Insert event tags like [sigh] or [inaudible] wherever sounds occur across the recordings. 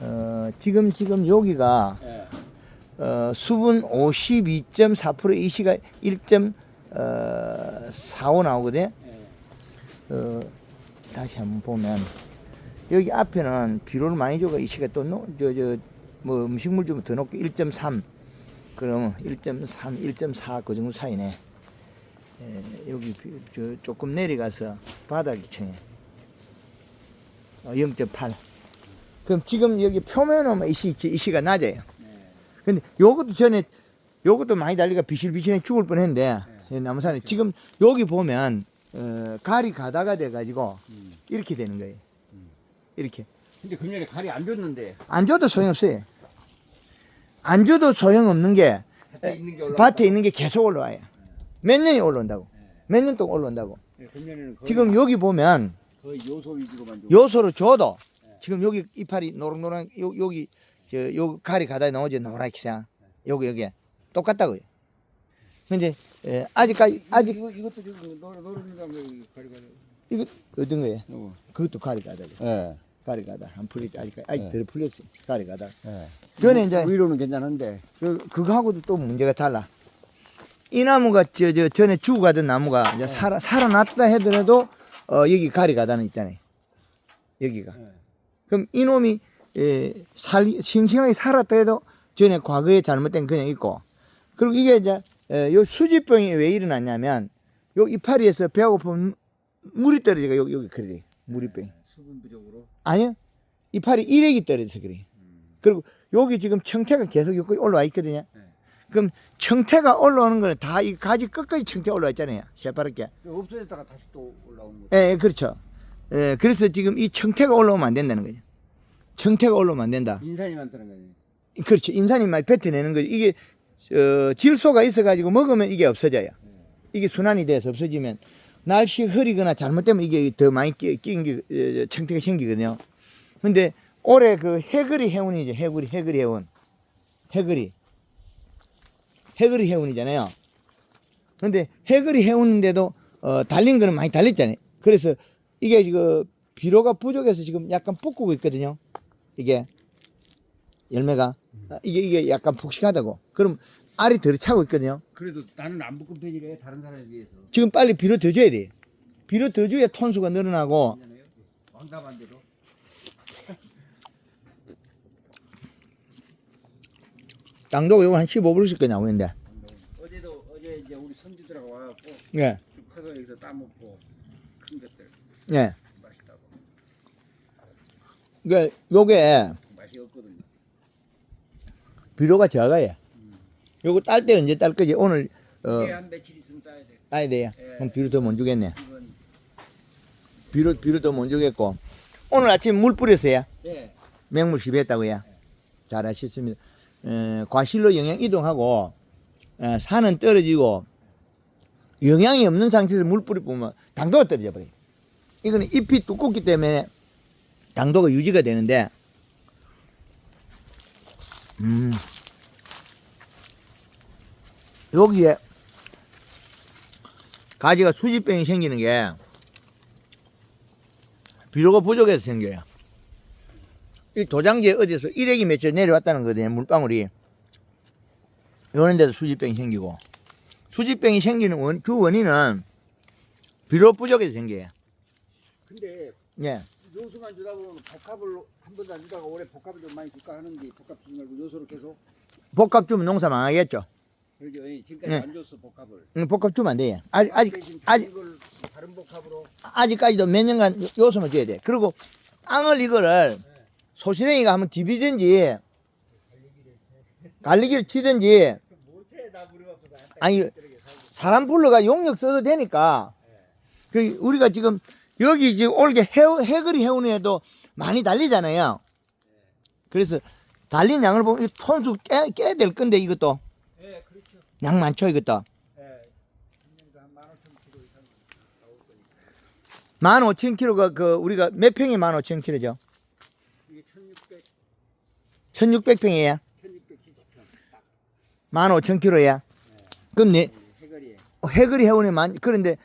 어, 지금 지금 여기가 예. 어, 수분 52.4%이 시가 1.45 나오거든. 예. 어, 다시 한번 보면 여기 앞에는 비료를 많이 줘가 이 시가 또저저 뭐 음식물 좀 더 넣고 1.3 그러면 1.3, 1.4 그 정도 사이네. 에, 여기 비- 저 조금 내려가서 바닥이 청해. 어, 0.8. 그럼 지금 여기 표면은 이시 이 시가 낮아요. 예. 근데 요것도 전에 요것도 많이 달리가 비실비실해 죽을 뻔했는데 이 나무산에 지금 여기 보면 어, 갈이 가다가 돼가지고 음. 이렇게 되는 거예요. 음. 이렇게 근데 금년에 갈이 안 줬는데 안 줘도 소용없어요. 안 줘도 소용없는 게 밭에 있는 게 올라. 밭에 있는 게 계속 올라와요. 몇 년이 올라온다고. 몇년 동안 올라온다고. 거의 지금 여기 보면 거의 요소 위주로만 줘. 요소로 줘도 지금 여기 이파리 노랑노랑 요, 여기 저요 갈이 가다 나오죠 노랗게 생 여기 여기 똑같다고요. 근데 에, 아직까지 아직 이거 이것도 지금 노 노른이가 뭐 갈이 가. 이거 어떤 거예요? 요거. 그것도 갈이 가다고. 예. 갈이 가다 안 풀리지 아직 아직 네. 덜 풀렸어. 갈이 가다. 예. 그거는 이제 위로는 괜찮은데. 그 그거하고도 또 문제가 달라. 이 나무가 저, 저 전에 죽어가던 나무가 이제 살아 살아났다 하더라도 어 여기 갈이 가다는 있잖아요. 여기가. 예. 그럼 이놈이 에, 살 싱싱하게 살았다 해도 전에 과거에 잘못된 그냥 있고. 그리고 이게 이제 에, 요 수지병이 왜 일어났냐면 요 이파리에서 배고프면 물이 떨어지가 여기 여기 그래. 물이 병 수분 부족으로. 아니요. 이파리 일액이 떨어져서 그래. 음. 그리고 여기 지금 청태가 계속 여기 올라와 있거든요. 네. 그럼 청태가 올라오는 거는 다 이 가지 끝까지 청태 올라와 있잖아요. 새파랗게. 없어졌다가 다시 또 올라오는 거. 예, 예, 그렇죠 예, 그래서 지금 이 청태가 올라오면 안 된다는 거죠 청태가 올라오면 안 된다 인산이 많다는 거지. 그렇죠. 인산이 많이 뱉어내는 거죠. 이게 어, 질소가 있어가지고 먹으면 이게 없어져요. 이게 순환이 돼서 없어지면 날씨 흐리거나 잘못되면 이게 더 많이 끼, 끼는 게 어, 청태가 생기거든요. 근데 올해 그 해그리 해운이죠. 해그리 해그리 해운. 해그리. 해그리 해운이잖아요. 근데 해그리 해운인데도 어, 달린 거는 많이 달렸잖아요. 그래서 이게 그 비료가 부족해서 지금 약간 붓고 있거든요. 이게 열매가 아, 이게 이게 약간 푹신하다고. 그럼 알이 덜 차고 있거든요. 그래도 나는 안 볶은 편이래 다른 사람에 비해서. 지금 빨리 비료 더 줘야 돼. 비료 더 줘야 톤수가 늘어나고? 왕답한 대로. [laughs] 당도가 이거 한 15불씩 나오는데. 어제도 어제 이제 우리 손주들하고 와갖고 예. 커서 여기서 따먹고 큰 것들 예. 그러니까 요게. 비료가 적어요. 요거 딸 때 언제 딸 거지? 오늘 어 이게 한 며칠 있으면 따야 돼. 따야 돼요. 예. 그럼 비료 더 못 주겠네. 이건 비료 비료 더 못 주겠고. 오늘 아침 물 뿌렸어요. 예. 맹물 시비했다고요. 잘하셨습니다. 에, 과실로 영양 이동하고 에, 산은 떨어지고 영양이 없는 상태에서 물 뿌리면 당도가 떨어져 버려요. 이거는 잎이 두껍기 때문에 당도가 유지가 되는데 음 여기에 가지가 수지병이 생기는 게 비료가 부족해서 생겨요. 이 도장지에 어디서 일액이 맺혀 내려왔다는 거거든요, 물방울이. 이런 데서 수지병이 생기고. 수지병이 생기는 원, 주 원인은 비료 부족에서 생겨요. 근데 예. 요소만 주다 보면 복합을 한 번도 안 주다가 올해 복합을 좀 많이 줄까 하는데 복합 주지 말고 요소로 계속 복합 주면 농사 망하겠죠. 그러죠. 예, 지금까지 네. 안 줬어 복합을. 응, 복합 주면 안 돼요. 아직, 아직, 대신 아직, 이걸 다른 복합으로 아직까지도 몇 년간 요- 요소만 줘야 돼. 그리고 땅을 이거를 소시랭이가 한번 디비든지 갈리기를 치든지 못해 나 무릎 아프다. 아니 사람 불러가 용역 써도 되니까 그 우리가 지금 여기 지금 올게 해, 해거리 해운에도 많이 달리잖아요. 그래서 달린 양을 보면 이 톤수 깨, 깨야 될 건데 이것도 예, 그렇죠. 양 많죠 이것도 예. 금년도 한 15,000kg 이상 나올 거니까. 15,000kg가 그 우리가 몇 평이 15,000kg죠? 이게 1,600, 1,600평이에요. 1,670평. 15,000kg야. 그럼 내 해거리에. 해거리 해운에 만 그런데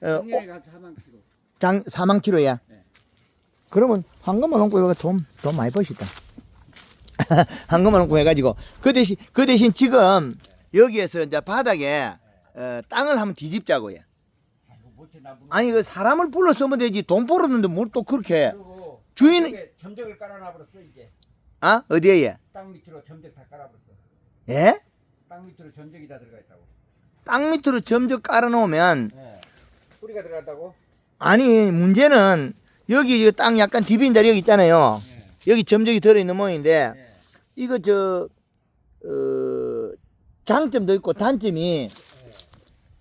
어, 작년에 가서 4만 킬로. 장 4만 킬로야. 네. 그러면 황금을 얹고 이거 돈, 돈 많이 버시다. [laughs] 한꺼번에 놓고 해가지고 그 대신 그 대신 지금 여기에서 이제 바닥에 어, 땅을 한번 뒤집자고요. 아니 그 사람을 불러 쓰면 되지 돈 벌었는데 뭘 또 그렇게 주인 점적을 깔아놔버렸어 이제. 아 어디에 땅 밑으로 점적 다 깔아버렸어. 예? 땅 밑으로 점적이 다 들어가 있다고. 땅 밑으로 점적 깔아놓으면 네. 뿌리가 들어갔다고? 아니 문제는 여기 이땅 약간 디빈 자리 여기 있잖아요. 네. 여기 점적이 들어있는 모양인데 네. 이거 저 어, 장점도 있고 단점이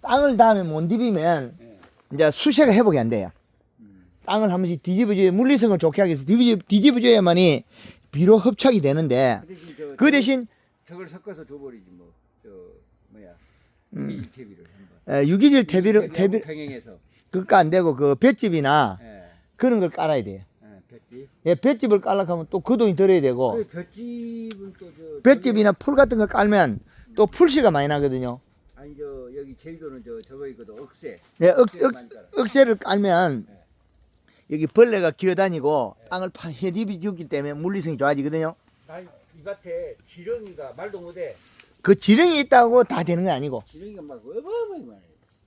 땅을 다음에 못 디비면 네. 이제 수세가 회복이 안 돼요. 음. 땅을 한 번씩 뒤집어줘야 물리성을 좋게 하기 위해서 뒤집어, 뒤집어줘야만이 비로 흡착이 되는데 그 대신 저 그 대신 저걸 섞어서 줘버리지 뭐. 저 뭐야. 음. 이 태비를 한번. 에, 유기질 태비하고 대비 병행해서. 그거 안 되고 그 볏집이나 예. 그런 걸 깔아야 돼요. 예. 볏집. 예, 볏집을 깔려고 하면 또 그 돈이 들어야 되고 그 볏집은 또저 볏집이나 풀 같은 거 깔면 또 풀씨가 많이 나거든요. 아니 저 여기 제주도는 저 저거 있거든 억새. 예, 억, 억, 많이 깔아. 억 새를 깔면 네. 여기 벌레가 기어다니고 땅을 파 해집이 죽기 때문에 물리성이 좋아지거든요. 나이 밭에 지렁이가 말도 못해. 그 지렁이 있다고 다 되는 건 아니고 지렁이가 막 많아요.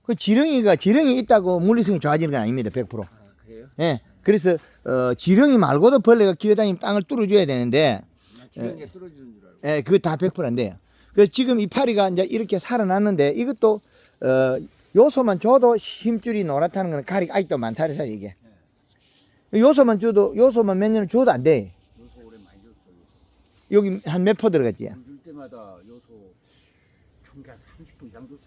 그 지렁이가 지렁이 있다고 물리성이 좋아지는 건 아닙니다. 100%. 아 그래요? 예. 그래서 어, 지렁이 말고도 벌레가 기어다니면 땅을 뚫어줘야 되는데 나 지렁이가 뚫어주는 줄 알고. 예, 그거 다 100%안 돼요. 그래서 지금 이 파리가 이제 이렇게 살아났는데 이것도 어, 요소만 줘도 힘줄이 노랗다는 거는 가리 아직도 많다 그래서 이게. 요소만 줘도 요소만 몇 년을 줘도 안 돼. 요소 오래 많이 줬어. 여기 한 몇 포 들어갔지? 물줄 때마다 요소 한 30분 이상 거라.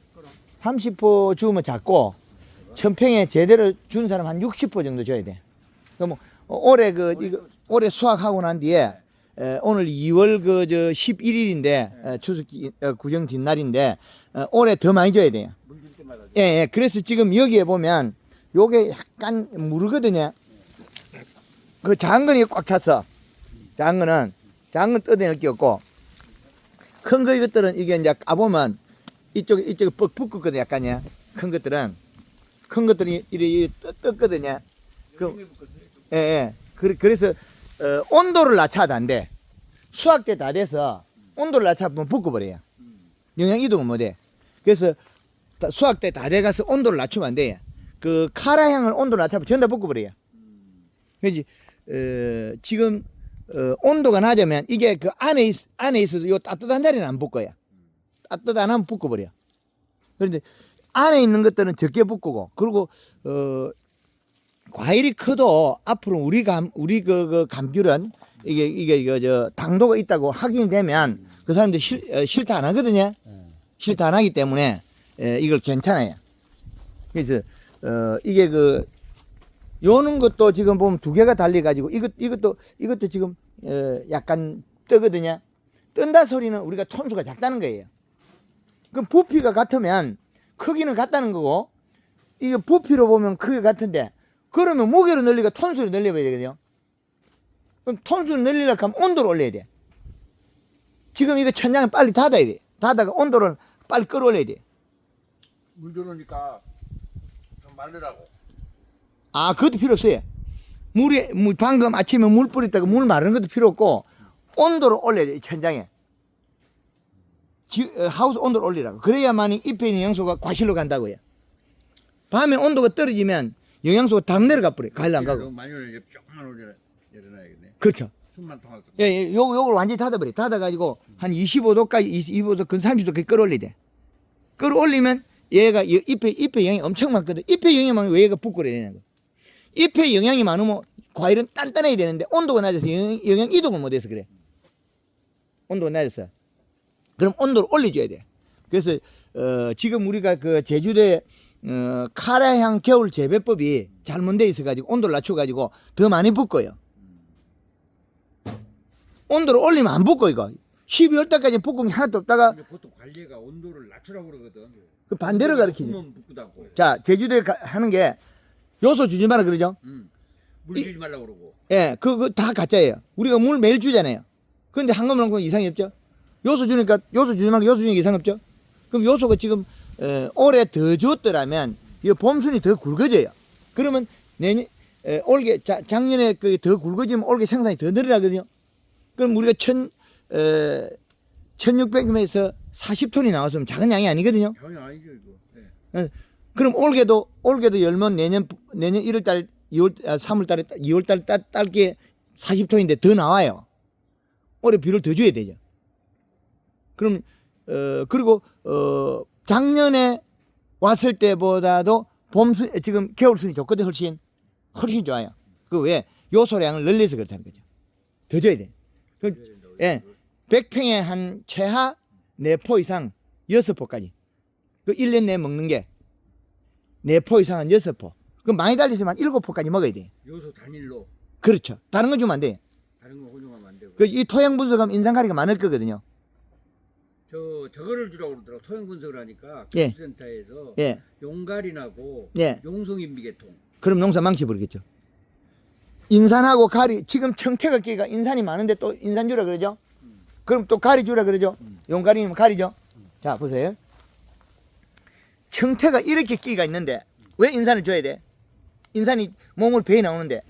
30포 주면 작고 천평에 제대로 준 사람 한 60포 정도 줘야 돼. 그럼 어, 올해 그 이거 올해 수확하고 난 뒤에 에, 오늘 2월 그 저 11일인데 추석 기- 어, 구정 뒷날인데 어, 올해 더 많이 줘야 돼요. 예, 예. 그래서 지금 여기에 보면 요게 약간 무르거든요. 그 작은 거는 꽉 찼어. 작은 거는 작은 건 뜯어낼 게 없고 큰 거 이것들은 이게 이제 까보면 이쪽 이쪽에 뻑 붙거든 약간요. 큰 것들은 큰 것들이 이래 떴거든요. 그 예, 예. 그래, 그래서 어, 온도를 낮춰도 안 돼. 수확 때다 돼서 온도를 낮춰보면 붙어버려요. 영양 이동은 못해. 그래서 다- 수확 때다 돼가서 온도를 낮추면 안 돼요. 그 카라향을 온도를 낮춰면 전부 다 붙어버려요. 그지 어, 지금 어, 온도가 낮으면 이게 그 안에 있, 안에 있어도 요 따뜻한 자리는 안 붙고요. 따뜻 안 하면 붙어버려. 그런데 안에 있는 것들은 적게 붙고 그리고 어, 과일이 커도 앞으로 우리 감 우리 그, 그 감귤은 이게 이게 그저 당도가 있다고 확인되면 그 사람들 실, 어, 실타 안 하거든요. 실타 안 하기 때문에 에, 이걸 괜찮아요. 그래서 어, 이게 그 요는 것도 지금 보면 두 개가 달리 가지고 이것 이것도 이것도 지금 어, 약간 뜨거든요. 뜬다 소리는 우리가 톤수가 작다는 거예요. 그럼 부피가 같으면 크기는 같다는 거고 이게 부피로 보면 크기 같은데 그러면 무게로 늘리고 톤수를 늘려봐야 되거든요. 그럼 톤수를 늘리려고 하면 온도를 올려야 돼. 지금 이거 천장을 빨리 닫아야 돼. 닫아가 온도를 빨리 끌어올려야 돼. 물 들어오니까 좀 말르라고. 아, 그것도 필요 없어요. 물에, 물, 방금 아침에 물 뿌렸다가 물 마르는 것도 필요 없고, 온도를 올려야 돼, 이 천장에. 지, 어, 하우스 온도를 올리라고. 그래야만이 잎에 있는 영양소가 과실로 간다고요. 밤에 온도가 떨어지면 영양소가 다 내려가 버려요. 과일 안 가고. 많이 올려 조금만 올려 내려놔야겠네. 그렇죠. 숨만 통할 거. 예, 예, 요, 요걸 완전히 닫아 버려. 닫아 가지고, 한 25도까지, 25도, 근 30도까지 끌어올려야 돼. 끌어올리면, 얘가, 이 잎에, 잎에 영향이 엄청 많거든. 잎에 영향이 많으면 왜 얘가 부끄러야 되냐고. 잎에 영향이 많으면 과일은 단단해야 되는데, 온도가 낮아서 영양, 영양 이동을 못 해서 그래. 온도가 낮아서. 그럼 온도를 올려줘야 돼. 그래서, 어, 지금 우리가 그 제주도에, 어, 카라향 겨울 재배법이 잘못돼 있어가지고, 온도를 낮춰가지고 더 많이 붓고요. 온도를 올리면 안 붙고 이거 12월 달까지 볶음이 하나도 없다가 근데 보통 관리가 온도를 낮추라고 그러거든. 그 반대로 가르치지. 자 제주도에 가- 하는 게 요소 주지 마라 그러죠 음. 물 주지 말라고 그러고. 예 그거 다 가짜예요 우리가 물 매일 주잖아요 근데 한 것만 놓고 이상이 없죠 요소 주니까 요소 주지 말고 요소 주니까 이상 없죠 그럼 요소가 지금 어, 올해 더 줬더라면 이 봄순이 더 굵어져요 그러면 내년 에, 올게 자, 작년에 그 더 굵어지면 올게 생산이 더 늘어나거든요 그럼 우리가 천 에, 1600m에서 40톤이 나왔으면 작은 양이 아니거든요. 전혀 아니죠 이거. 네. 그럼 올게도 올게도 열면 내년 내년 1월 달 2월 아, 3월 달에 2월 달 딸, 딸게 40톤인데 더 나와요. 올해 비를 더 줘야 되죠. 그럼 어 그리고 어 작년에 왔을 때보다도 봄순 지금 겨울 순이 좋거든 훨씬 훨씬 좋아요. 그 왜 요소량을 늘려서 그렇다는 거죠. 더 줘야 돼. 그, 예. 100평에 한 최하 4포 이상 6포까지. 그 1년 내에 먹는 게 4포 이상 한 6포. 그럼 많이 달리지만 7포까지 먹어야 돼. 요소 단일로 그렇죠. 다른 건 주면 안 돼. 다른 거 혼용하면 안 되고. 그 이 토양 분석하면 인상가리가 많을 거거든요. 저 저거를 주라고 그러더라고. 토양 분석을 하니까 예. 센터에서 예. 용갈인하고 예. 용성인비계통. 그럼 농사 망치 버리겠죠. 인산하고 가리 지금 청태가 끼가 인산이 많은데 또 인산 주라 그러죠. 그럼 또 가리 주라 그러죠. 음. 용가리면 가리죠. 자 보세요. 청태가 이렇게 끼가 있는데 왜 인산을 줘야 돼? 인산이 몸을 배에 나오는데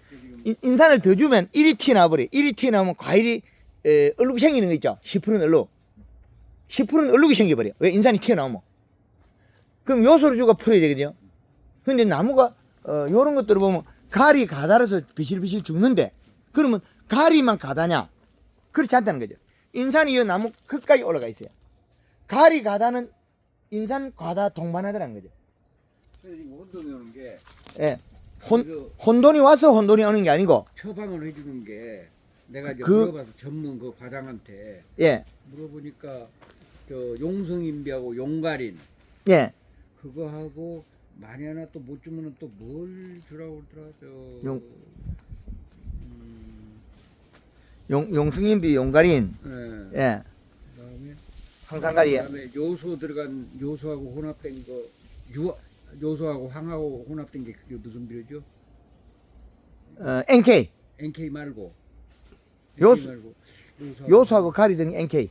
인, 인산을 더 주면 1이 튀어나와버려. 1이 튀어나오면 과일이 에, 얼룩이 생기는 거 있죠. 10%는 얼룩. 10%는 얼룩이 생겨버려. 왜 인산이 튀어나오면. 그럼 요소를 주고 풀어야 되거든요. 근데 나무가 어, 요런 것들을 보면 가리 가달아서 비실비실 죽는데 그러면 가리만 가다냐? 그렇지 않다는 거죠. 인산이 이 나무 끝까지 올라가 있어요. 가리 가다는 인산 과다 동반하더라는 거죠. 혼돈이 오는 게 예. 혼, 그 혼돈이 와서 혼돈이 오는 게 아니고 처방을 해주는 게 내가 이제 그- 물어봐서 전문 그 과장한테 예. 물어보니까 저 용성인비하고 용갈인 예. 그거 하고 많이 하나 또 못 주면은 또 뭘 주라고 그러더라 저 용- 음, 용, 용승인비 용가린 예. 예. 그다음에 항상가리 그다음에 요소 들어간 요소하고 혼합된 거 유, 요소하고 황하고 혼합된 게 그게 무슨 비료죠? 어, NK NK 말고 요소- 말고 요소하고, 가리 등 NK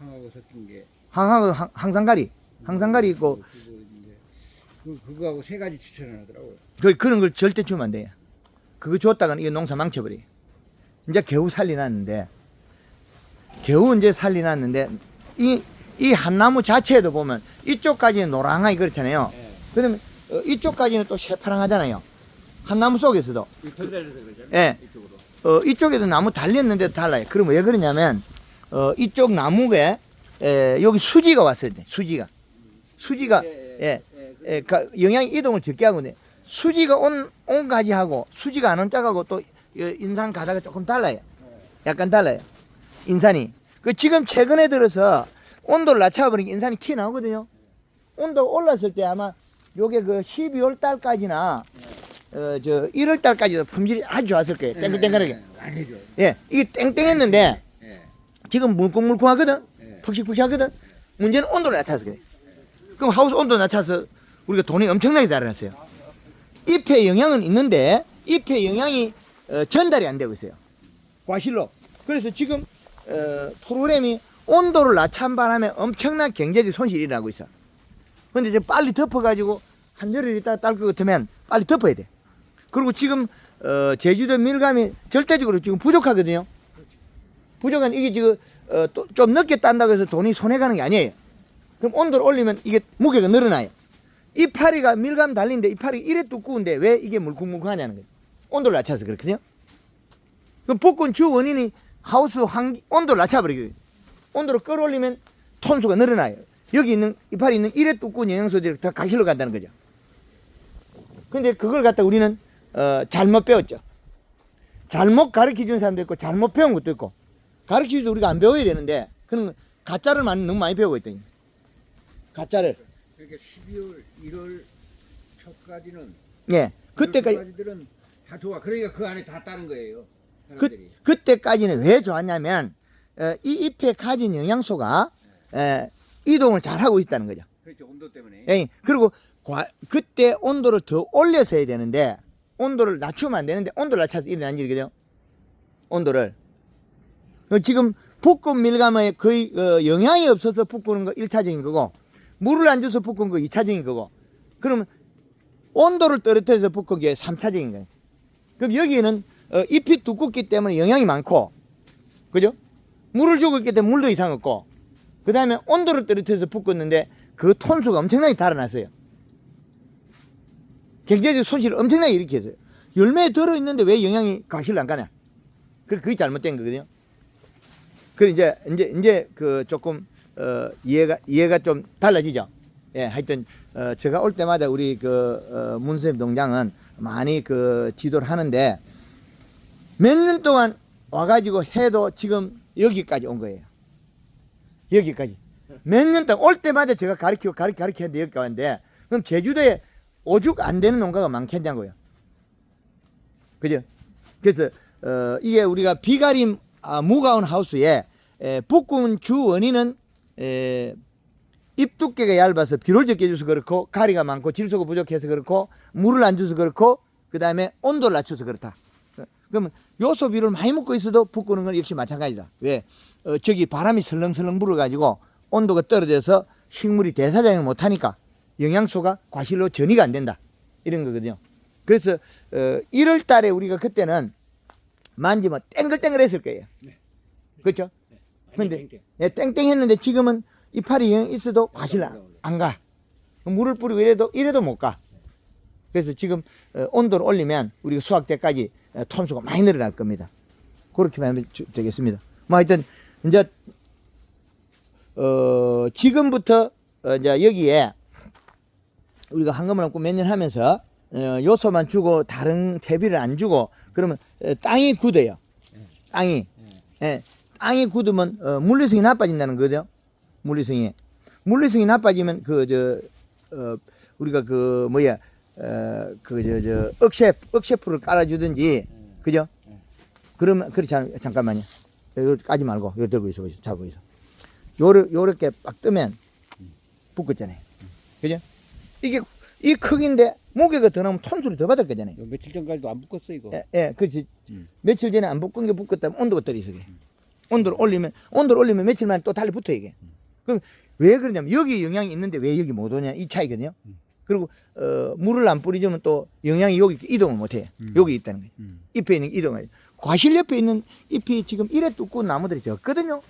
황하고 섞인 게 항하고 항- 항상가리 항상가리 있고 그 그거하고 세 가지 추천을 하더라고요. 그, 그런 걸 절대 주면 안 돼요. 그거 줬다가는 이거 농사 망쳐버려. 이제 겨우 살리났는데, 겨우 이제 살리났는데, 이, 이 한 나무 자체에도 보면 이쪽까지는 노랑하게 그렇잖아요. 예. 그러면 어, 이쪽까지는 또 새파랑하잖아요. 한 나무 속에서도. 더 달려서 그러잖아요. 예. 이쪽으로. 어, 이쪽에도 나무 달렸는데도 달라요. 그럼 왜 그러냐면, 어, 이쪽 나무에, 에, 여기 수지가 왔어야 돼. 수지가. 수지가, 예. 예. 그- 예, 가, 영양 이동을 적게 하거든요. 수지가 온, 온 가지하고 수지가 안 온 짝하고 또이 인산 가다가 조금 달라요. 약간 달라요. 인산이. 그 지금 최근에 들어서 온도를 낮춰버리니까 인산이 튀어나오거든요. 온도가 올랐을 때 아마 요게 그 12월 달까지나 어, 저 1월 달까지도 품질이 아주 좋았을 거예요. 땡글땡글하게. 예. 예, 이게 땡땡했는데 예. 지금 물컹물컹하거든. 예. 푹신푹신하거든. 문제는 온도를 낮춰서 그래. 그럼 하우스 온도 낮춰서 우리가 돈이 엄청나게 달아났어요. 잎에 영향은 있는데 잎에 영향이 어, 전달이 안 되고 있어요. 과실로. 그래서 지금 어, 프로그램이 온도를 낮춘 바람에 엄청난 경제적 손실이 일어나고 있어. 근데 이제 빨리 덮어가지고 한 열흘 있다가 딸것 같으면 빨리 덮어야 돼. 그리고 지금 어, 제주도 밀감이 절대적으로 지금 부족하거든요. 부족한 이게 지금 어, 또좀 늦게 딴다고 해서 돈이 손해 가는 게 아니에요. 그럼 온도를 올리면 이게 무게가 늘어나요. 이파리가 밀감 달린데 이파리 이래 두꺼운데 왜 이게 물컹물컹하냐는 거예요. 온도를 낮춰서 그렇거든요. 그럼 복근 주 원인이 하우스 환기 온도를 낮춰버리고 온도를 끌어올리면 톤수가 늘어나요. 여기 있는 이파리 있는 이래 두꺼운 영양소들이 다 가실로 간다는 거죠. 근데 그걸 갖다 우리는 어, 잘못 배웠죠. 잘못 가르쳐 준 사람도 있고 잘못 배운 것도 있고 가르치지도 우리가 안 배워야 되는데 그런 가짜를 많이 너무 많이 배우고 있더니 가짜를 그러니까 12월 1월 초까지는 예 그때까지 까지들은 다 좋아. 그러니까 그 안에 다 따는 거예요. 그 사람들이. 그때까지는 왜 좋았냐면 어, 이 잎에 가진 영양소가 에, 이동을 잘 하고 있다는 거죠. 그렇죠. 온도 때문에. 예, 그리고 과- 그때 온도를 더 올려서 해야 되는데 온도를 낮추면 안 되는데 온도를 낮춰서 일어난 일이거든요. 온도를 어, 지금 볶음 밀감에 거의 어, 영향이 없어서 볶는 거 1차적인 거고 물을 안 줘서 볶은 거 2차적인 거고 그러면 온도를 떨어뜨려서 볶은 게 3차적인 거예요. 그럼 여기는 어, 잎이 두껍기 때문에 영양이 많고 그죠? 물을 주고 있기 때문에 물도 이상 없고 그 다음에 온도를 떨어뜨려서 붓겠는데 그 톤수가 엄청나게 달아났어요. 경제적 손실을 엄청나게 일으켰어요. 열매에 들어있는데 왜 영양이 과실로 안 가냐? 그 그게 잘못된 거거든요. 그래 이제 이제 이제 그 조금 어 이해가 이해가 좀 달라지죠. 예, 하여튼 어 제가 올 때마다 우리 그 어, 문쌤 농장은 많이 그 지도를 하는데 몇 년 동안 와가지고 해도 지금 여기까지 온 거예요. 여기까지. 몇 년 동안 올 때마다 제가 가르치고 가르치 가르치는데 여기까지 왔는데 그럼 제주도에 오죽 안 되는 농가가 많겠냐고요. 그죠? 그래서 어, 이게 우리가 비가림 아, 무가온 하우스에 에, 북군 주 원인은 에, 잎 두께가 얇아서 비를 적게 줘서 그렇고 가리가 많고 질소가 부족해서 그렇고 물을 안 줘서 그렇고 그 다음에 온도를 낮춰서 그렇다. 어, 그러면 요소 비를 많이 먹고 있어도 북구는 건 역시 마찬가지다. 왜? 어, 저기 바람이 설렁설렁 불어가지고 온도가 떨어져서 식물이 대사장을 못하니까 영양소가 과실로 전이가 안 된다. 이런 거거든요. 그래서 어, 1월 달에 우리가 그때는 만지면 땡글땡글 했을 거예요. 그렇죠? 근데 예, 땡땡 했는데 지금은 이파리 영 있어도 과실 안, 안 가. 물을 뿌리고 이래도 이래도 못 가. 그래서 지금 어, 온도를 올리면 우리가 수확 때까지 어, 톤수가 많이 늘어날 겁니다. 그렇게 하면 주- 되겠습니다. 뭐 하여튼 이제 어 지금부터 어, 이제 여기에 우리가 한금을 없고 몇 년 하면서 어, 요소만 주고 다른 퇴비를 안 주고 그러면 어, 땅이 굳어요. 땅이 예, 땅이 굳으면 어, 물리성이 나빠진다는 거죠. 물리성이 물리성이 나빠지면 그 저 어, 우리가 그 뭐야 어, 그 저 저 억셰 억셰프를 깔아주든지 그죠? 그러면 그렇지 않 잠깐만요. 이거 까지 말고 이거 들고 있어 보세요. 잡고 있어. 요렇 요렇게 빡 뜨면 붙겠잖아요. 그죠? 이게 이 크기인데 무게가 더 나면 톤수를 더 받을 거잖아요. 며칠 전까지도 안 묶었어 이거. 예, 예, 그렇지. 음. 며칠 전에 안 볶은 게 볶았다면 온도가 떨어져 이게. 온도를 올리면 온도를 올리면 며칠 만에 또 달리 붙어 이게. 그럼 왜 그러냐면 여기 영향이 있는데 왜 여기 못 오냐 이 차이거든요. 그리고 어, 물을 안 뿌리주면 또 영양이 여기 이동을 못 해. 음. 여기 있다는 거예요. 음. 잎에 있는 이동을. 과실 옆에 있는 잎이 지금 이래 두꺼운 나무들이 적거든요.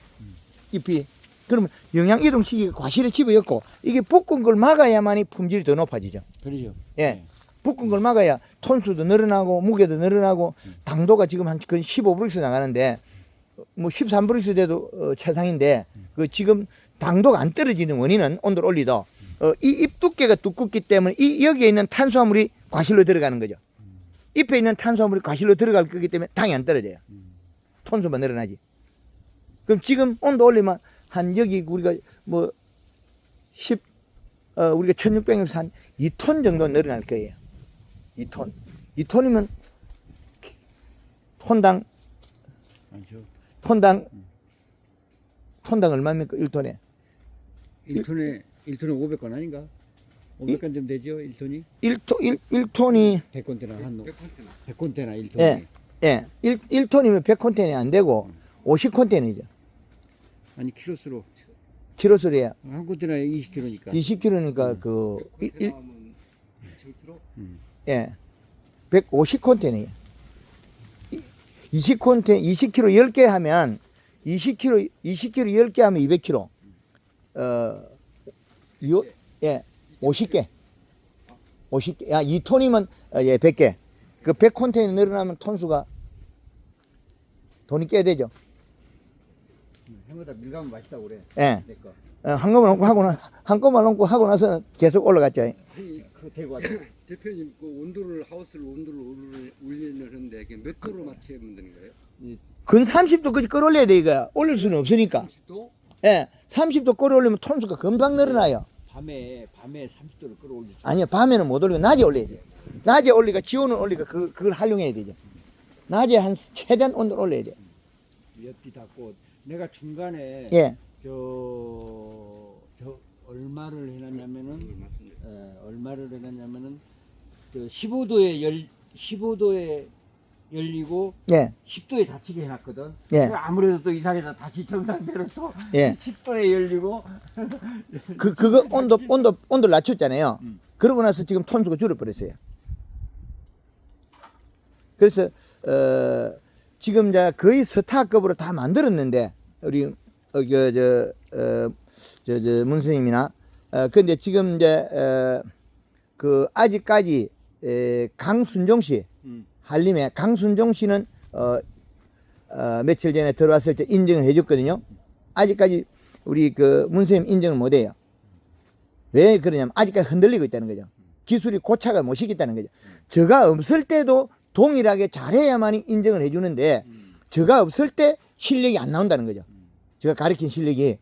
잎이. 그러면 영양 이동 시기가 과실에 집어였고 이게 볶은 걸 막아야만이 품질이 더 높아지죠. 그러죠. 예. 볶은 걸 막아야 톤수도 늘어나고 무게도 늘어나고 당도가 지금 한 거의 15브릭스 나가는데 뭐 13브릭스 돼도 어, 최상인데 그 지금 당도가 안 떨어지는 원인은 온도를 올리도 어, 이 잎 두께가 두껍기 때문에 이 여기에 있는 탄수화물이 과실로 들어가는 거죠. 잎에 있는 탄수화물이 과실로 들어갈 거기 때문에 당이 안 떨어져요. 톤수만 늘어나지. 그럼 지금 온도 올리면 한 여기 우리가 뭐 10, 어, 우리가 1600에서 한 2톤 정도 늘어날 거예요. 2톤. 2톤이면 톤당. 톤당, 톤당 얼마입니까? 1톤에. 1톤에 1톤에 500건 아닌가? 500건 좀 되죠 1톤이? 1톤, 1, 1톤이, 100컨테나 한 100컨테나 1톤이. 예, 예. 1, 1톤이면 100콘테이너 안 되고 50콘테이너죠. 아니 키로수로 키로수로야. 한 컨테나에 20kg니까. 20kg니까 그, 일, 일, 음. 예. 150콘테이너예요. 20콘테 20kg 10개 하면 20kg 20kg 10개 하면 200kg. 어, 요, 예. 50개. 50개. 야, 2톤이면 어, 예, 100개. 그 100콘테이너 늘어나면 톤수가 돈이 꽤 되죠. 해마다 밀가면 맛있다고 그래. 예. 어, 한꺼번에 얹고 하고 나 한꺼번에 얹고 하고 나서 계속 올라갔죠. 아니 그 대구 왔 대표님 그 온도를 하우스를 온도를 올리- 올리는데 이게 몇 도로 맞추면 되는 거예요? 근 30도까지 끌어올려야 돼 이거야. 올릴 수는 없으니까. 30도? 예. 30도 끌어올리면 톤수가 금방 늘어나요. 밤에 밤에 30도를 끌어올릴 수. 아니요, 밤에는 못 올리고 낮에 올려야 돼요. 낮에 올리가 지온을 올리가 그, 그걸 활용해야 되죠. 낮에 한 최대한 온도를 올려야 돼요. 옆뒤 닫고 내가 중간에 예. 저, 저 얼마를 해놨냐면은 맞습니다. 에, 얼마를 해놨냐면은 저 15도에 열 15도에 열리고 예. 10도에 닫히게 해놨거든. 예. 그 아무래도 또 이상해서 다시 정상대로 또 예. [laughs] 10도에 열리고 그, 그거 [laughs] 온도, 온도, 온도를 낮췄잖아요. 음. 그러고 나서 지금 톤수가 줄어버렸어요. 그래서, 어, 지금 이제 거의 스타급으로 다 만들었는데, 우리 어, 그저 어, 저, 저, 문 선생님이나 어, 근데 지금 이제 어, 그 아직까지 에, 강순종 씨 음. 한림에 강순종 씨는 어, 어, 며칠 전에 들어왔을 때 인정을 해줬거든요. 아직까지 우리 그 문쌤 인정을 못해요. 왜 그러냐면 아직까지 흔들리고 있다는 거죠. 기술이 고착을 못 시켰다는 거죠. 저가 없을 때도 동일하게 잘해야만이 인정을 해주는데 저가 없을 때 실력이 안 나온다는 거죠. 제가 가르친 실력이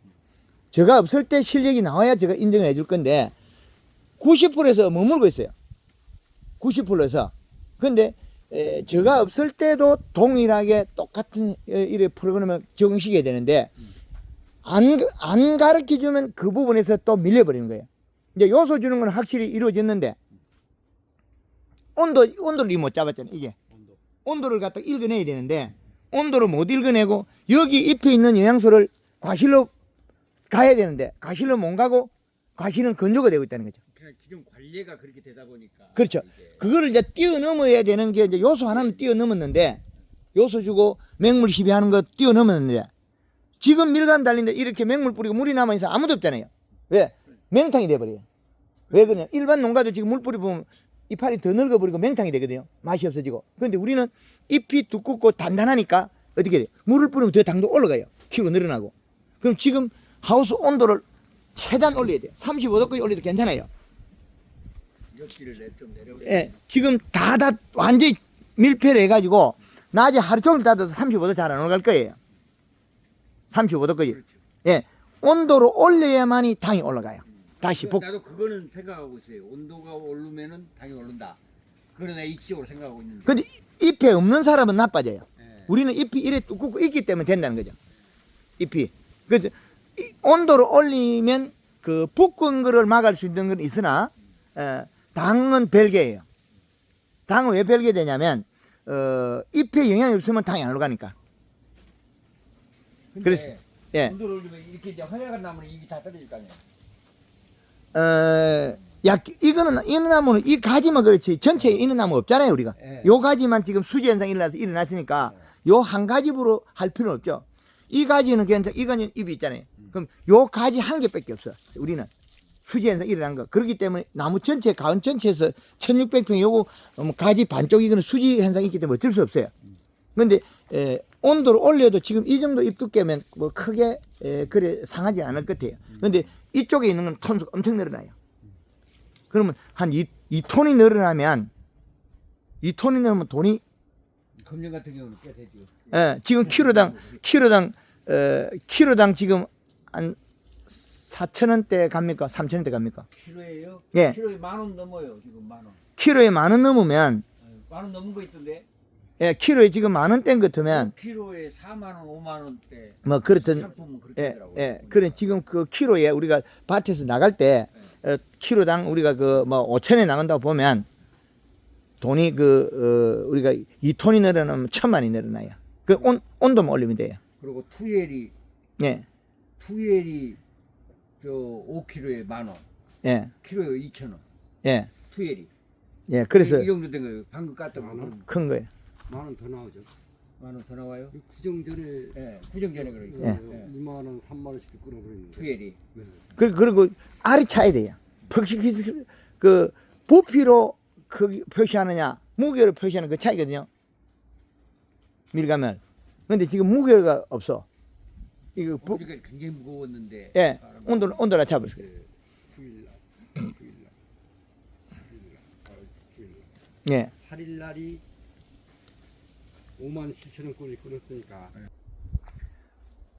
저가 없을 때 실력이 나와야 제가 인정을 해줄 건데 90%에서 머물고 있어요. 90%에서. 근데 에, 제가 없을 때도 동일하게 똑같은 에, 이래 프로그램을 적용시켜야 되는데 안, 안 가르쳐 주면 그 부분에서 또 밀려버리는 거예요. 이제 요소 주는 건 확실히 이루어졌는데 온도, 온도를 못 잡았잖아요. 이게. 온도 를 갖다 읽어내야 되는데 온도를 못 읽어내고 여기 잎에 있는 영양소를 과실로 가야 되는데 과실로 못 가고 과실은 건조가 되고 있다는 거죠. 그냥 기존 관리가 그렇게 되다 보니까 그렇죠. 이게 그거를 이제 뛰어넘어야 되는 게 이제 요소 하나는 뛰어넘었는데 요소 주고 맹물 시비하는 거 뛰어넘었는데 지금 밀감 달린데 이렇게 맹물 뿌리고 물이 남아 있어 아무도 없잖아요. 왜? 맹탕이 돼 버려요. 왜 그러냐? 일반 농가도 지금 물 뿌리 보면 이파리 더 늙어버리고 맹탕이 되거든요. 맛이 없어지고. 근데 우리는 잎이 두껍고 단단하니까 어떻게 돼? 물을 뿌리면 더 당도 올라가요. 키로 늘어나고. 그럼 지금 하우스 온도를 최대한 올려야 돼요. 35도까지 올려도 괜찮아요. 역기를 좀 내려. 예, 지금 다, 다, 완전히 밀폐를 해가지고, 낮에 하루 종일 닫아도 35도 잘 안 올라갈 거예요. 35도까지. 그렇죠. 예, 온도를 올려야만이 당이 올라가요. 다시 복, 나도 그거는 생각하고 있어요. 온도가 오르면은 당이 오른다. 그러나 이치적으로 생각하고 있는데. 근데 이- 잎에 없는 사람은 나빠져요. 예. 우리는 잎이 이래 뚜껑고 있기 때문에 된다는 거죠. 잎이. 그래서 이 온도를 올리면 그 붓는 거를 막을 수 있는 건 있으나, 어, 당은 별개예요. 당은 왜 별개되냐면, 어, 잎에 영향이 없으면 당이 안 올라가니까. 그래서, 예. 이렇게 이제 허약한 나무는 입이 다 떨어질 거 아니에요. 어, 약, 이거는, 이 나무는, 이 가지만 그렇지, 전체에 있는 나무 없잖아요, 우리가. 예. 요 가지만 지금 수지 현상이 일어나서 일어났으니까, 요 한 가지로 할 필요는 없죠. 이 가지는 괜찮, 이거는 잎이 있잖아요. 그럼 요 가지 한 개밖에 없어, 우리는. 수지 현상 일어난 거. 그렇기 때문에 나무 전체, 가운 전체에서 1600평 요거, 뭐 가지 반쪽 이거는 수지 현상이 있기 때문에 어쩔 수 없어요. 근데, 에, 온도를 올려도 지금 이 정도 잎 두께면 뭐 크게, 에, 그래, 상하지 않을 것 같아요. 근데 이쪽에 있는 건 톤수가 엄청 늘어나요. 그러면 한 이, 이 톤이 늘어나면 이 톤이 늘어나면 돈이 검정 같은 경우는 꽤 되죠. 예, 지금 키로당 키로당 어, 키로당 지금 한 4천 원대 갑니까? 3천 원대 갑니까? 키로예요? 예. 키로에 만 원 넘어요. 지금 만 원. 키로에 만 원 넘으면 만 원 넘은 거 있던데. 예, 키로에 지금 만 원대인 것 같으면 키로에 4만 원, 5만 원대. 뭐 그렇든 상품은 그렇게 예, 하더라고요. 예. 그래 지금 그 키로에 우리가 밭에서 나갈 때 어, 키로당 우리가 그 뭐 5천에 나간다고 보면 돈이 그 어, 우리가 이 톤이 늘어나면 천만이 늘어나요. 그 온, 온도만 올리면 돼요. 그리고 투엘이 예, 투엘이 저 5kg에 만 원, 예, 키로에 2천 원. 예, 투엘이. 예. 그래서 이, 이 정도 된 거예요. 방금 깠던 만 거. 원? 큰 거예요. 만 원 더 나오죠. 만원 더 나와요? 이 구정 전에 예. 구정 전에 그러니까. 예. 예. 2만 원, 3만 원씩 끌어버리는데. 투엘이. 네. 그, 그리고 알이 차야 돼요. 퍽식, 그, 부피로 그 표시하느냐, 무게로 표시하는 그 차이거든요. 밀가면. 근데 지금 무게가 없어. 이거 부, 그러니까 굉장히 무거웠는데. 예, 바람- 온도, 온도를 잡으세요. 그 9일날, 9일날, 10일날, 아, 9일날. 예. 8일 날이 5만 7천 원권이 끊었으니까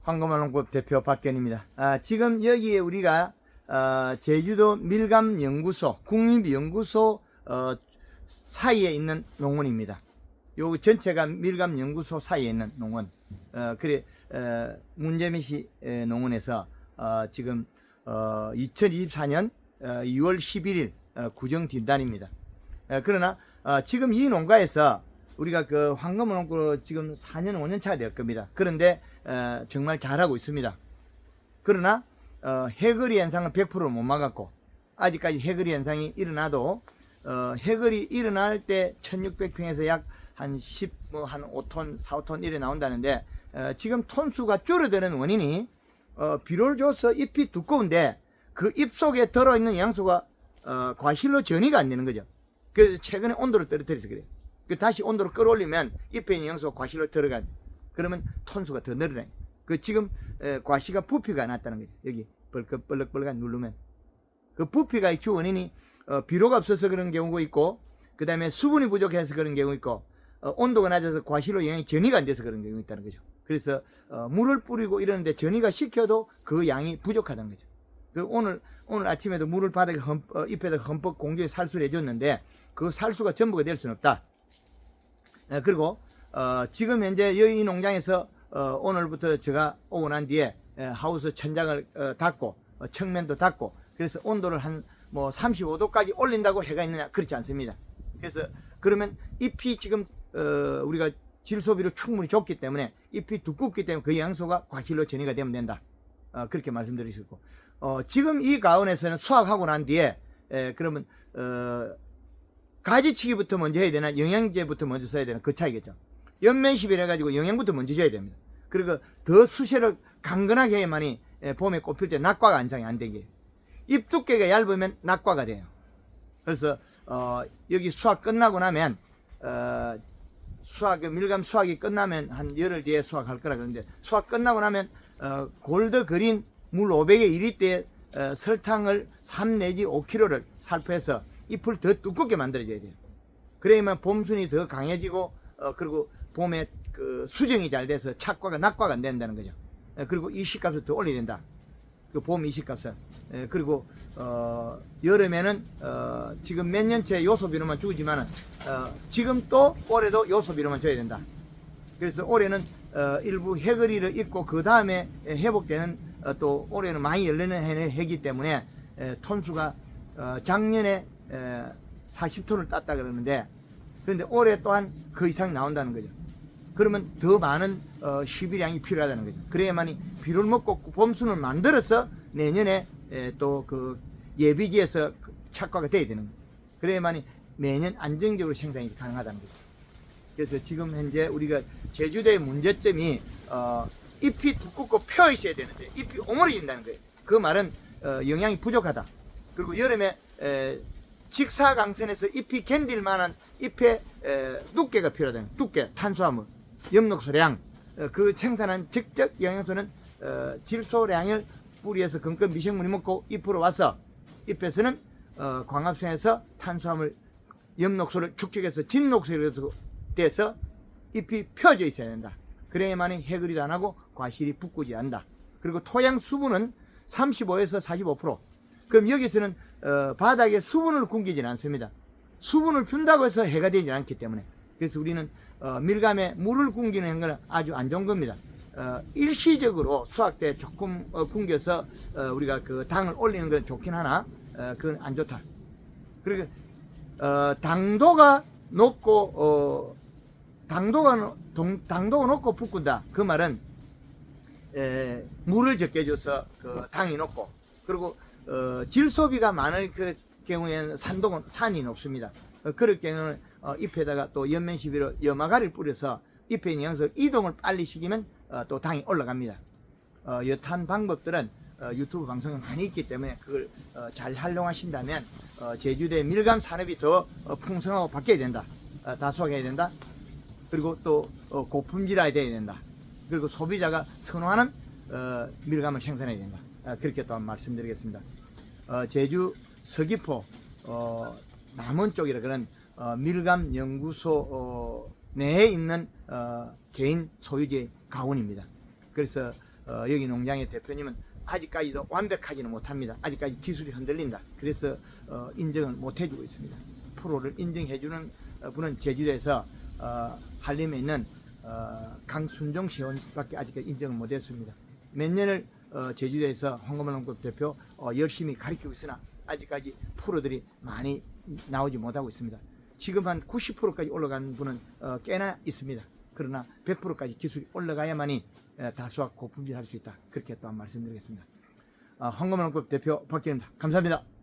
황금알농법 대표 박견입니다. 아, 지금 여기에 우리가 어, 제주도 밀감연구소, 국립연구소 어, 사이에 있는 농원입니다. 요 전체가 밀감연구소 사이에 있는 농원. 어, 그래 어, 문재미 씨 에, 농원에서 어, 지금 어, 2024년 어, 2월 11일 어, 구정 뒷단입니다. 어, 그러나 어, 지금 이 농가에서 우리가 그 황금을 농구로 지금 4년 5년 차가 될 겁니다. 그런데 어, 정말 잘하고 있습니다. 그러나 어, 해거리 현상은 100%못 막았고 아직까지 해거리 현상이 일어나도 어, 해거리 일어날 때 1600평에서 약 한 10, 뭐 한 5톤, 4, 5톤 이래 나온다는데 어, 지금 톤수가 줄어드는 원인이 어, 비료를 줘서 잎이 두꺼운데 그 잎 속에 들어있는 영양소가 어, 과실로 전이가 안 되는 거죠. 그래서 최근에 온도를 떨어뜨려서 그래요. 그 다시 온도를 끌어올리면 잎에 있는 영양소가 과실로 들어가. 그러면 톤수가 더 늘어나요. 그 지금 에, 과시가 부피가 났다는 거죠. 여기 벌컥 벌럭벌럭 누르면 그 부피가 주 원인이 어, 비료가 없어서 그런 경우가 있고 그 다음에 수분이 부족해서 그런 경우 있고 어, 온도가 낮아서 과실로 영양이 전이가 안 돼서 그런 경우 있다는 거죠. 그래서 어, 물을 뿌리고 이러는데 전이가 시켜도 그 양이 부족하다는 거죠. 그 오늘 오늘 아침에도 물을 바닥에 흠, 어, 잎에다 흠뻑 공기에 살수를 해줬는데 그 살수가 전부가 될 수는 없다. 어, 그리고 어, 지금 현재 이 농장에서 어, 오늘부터 제가 오고 난 뒤에 에, 하우스 천장을 어, 닫고 어, 측면도 닫고 그래서 온도를 한 뭐 35도까지 올린다고 해가 있느냐 그렇지 않습니다. 그래서 그러면 잎이 지금 어, 우리가 질소비로 충분히 좋기 때문에 잎이 두껍기 때문에 그 양소가 과실로 전이가 되면 된다. 어, 그렇게 말씀드릴 수 있고 어, 지금 이 가운에서는 수확하고 난 뒤에 에, 그러면 어, 가지치기부터 먼저 해야 되나 영양제부터 먼저 써야 되나 그 차이겠죠. 연면시비를 해가지고 영양부터 먼저 줘야 됩니다. 그리고 더 수시를 강건하게 해야만이 에, 봄에 꽃필 때 낙과가 안상이 안 되게. 잎 두께가 얇으면 낙과가 돼요. 그래서 어, 여기 수확 끝나고 나면 어, 수확 밀감 수확이 끝나면 한 열흘 뒤에 수확할 거라 그러는데 수확 끝나고 나면 어, 골드 그린 물 500에 1리터에 어, 설탕을 3 내지 5kg를 살포해서 잎을 더 두껍게 만들어줘야 돼요. 그래야만 봄순이 더 강해지고 어, 그리고 봄에 그 수정이 잘 돼서 착과가 낙과가 안 된다는 거죠. 어, 그리고 이식값을 더 올려야 된다. 그 봄 이식값을. 에, 그리고 어, 여름에는 어, 지금 몇 년째 요소비료만 주지만은 어, 지금 또 올해도 요소비료만 줘야 된다. 그래서 올해는 어, 일부 해거리를 입고 그 다음에 회복되는 어, 또 올해는 많이 열리는 해, 해기 때문에 에, 톤수가 어, 작년에 에, 40톤을 땄다 그러는데 그런데 올해 또한 그 이상이 나온다는 거죠. 그러면 더 많은 어, 시비량이 필요하다는 거죠. 그래야만이 비료를 먹고 봄순을 만들어서 내년에 또 그 예비지에서 그 착과가 돼야 되는 거예요. 그래야만이 매년 안정적으로 생산이 가능하다는 거죠. 그래서 지금 현재 우리가 제주도의 문제점이 어, 잎이 두껍고 펴 있어야 되는데 잎이 오므려진다는 거예요. 그 말은 어, 영양이 부족하다. 그리고 여름에 에, 직사광선에서 잎이 견딜 만한 잎의 에, 두께가 필요하다는 거예요. 두께, 탄수화물, 엽록소량 어, 그 생산한 적적 영양소는 어, 질소량을 뿌리에서 근근 미생물이 먹고 잎으로 와서 잎에서는 어, 광합성에서 탄수화물 엽록소를 축적해서 진녹소로 돼서 잎이 펴져 있어야 된다. 그래야만이 해그리도 안 하고 과실이 붙고지 않는다. 그리고 토양 수분은 35에서 45%. 그럼 여기서는 어, 바닥에 수분을 굶기지는 않습니다. 수분을 준다고 해서 해가 되지 않기 때문에. 그래서 우리는 어, 밀감에 물을 굶기는 것은 아주 안 좋은 겁니다. 어, 일시적으로 수확 때 조금 어, 굶겨서 어, 우리가 그 당을 올리는 건 좋긴 하나 어, 그건 안 좋다. 그리고 어, 당도가 높고 어, 당도가 노- 동- 당도가 높고 붓군다. 그 말은 에, 물을 적게 줘서 그 당이 높고 그리고 어, 질소비가 많을 그 경우에는 산동은 산이 높습니다. 어, 그럴 경우는 어, 잎에다가 또 연면 시비로 염화가를 뿌려서 잎에 있는 영양소 이동을 빨리 시키면 어, 또 당이 올라갑니다. 어, 여탄 방법들은 어, 유튜브 방송에 많이 있기 때문에 그걸 어, 잘 활용하신다면 어, 제주도의 밀감 산업이 더 어, 풍성하고 바뀌어야 된다. 어, 다수화해야 된다. 그리고 또 어, 고품질화해야 된다. 그리고 소비자가 선호하는 어, 밀감을 생산해야 된다. 아, 그렇게 또 한번 말씀드리겠습니다. 어, 제주 서귀포 어, 남원 쪽이라 그런 어, 밀감 연구소 어, 내에 있는 어, 개인 소유지 가훈입니다. 그래서 어, 여기 농장의 대표님은 아직까지도 완벽하지는 못합니다. 아직까지 기술이 흔들린다. 그래서 어, 인정을 못 해주고 있습니다. 프로를 인정해주는 어, 분은 제주도에서 어, 한림에 있는 어, 강순종 시원밖에 아직까지 인정을 못했습니다. 몇 년을 어, 제주도에서 황금만 농법 대표 어, 열심히 가르치고 있으나 아직까지 프로들이 많이 나오지 못하고 있습니다. 지금 한 90%까지 올라간 분은 어, 꽤나 있습니다. 그러나 100%까지 기술이 올라가야만이 에, 다수와 고품질 할 수 있다. 그렇게 또한 말씀드리겠습니다. 어, 황금만 농법 대표 박기입니다. 감사합니다.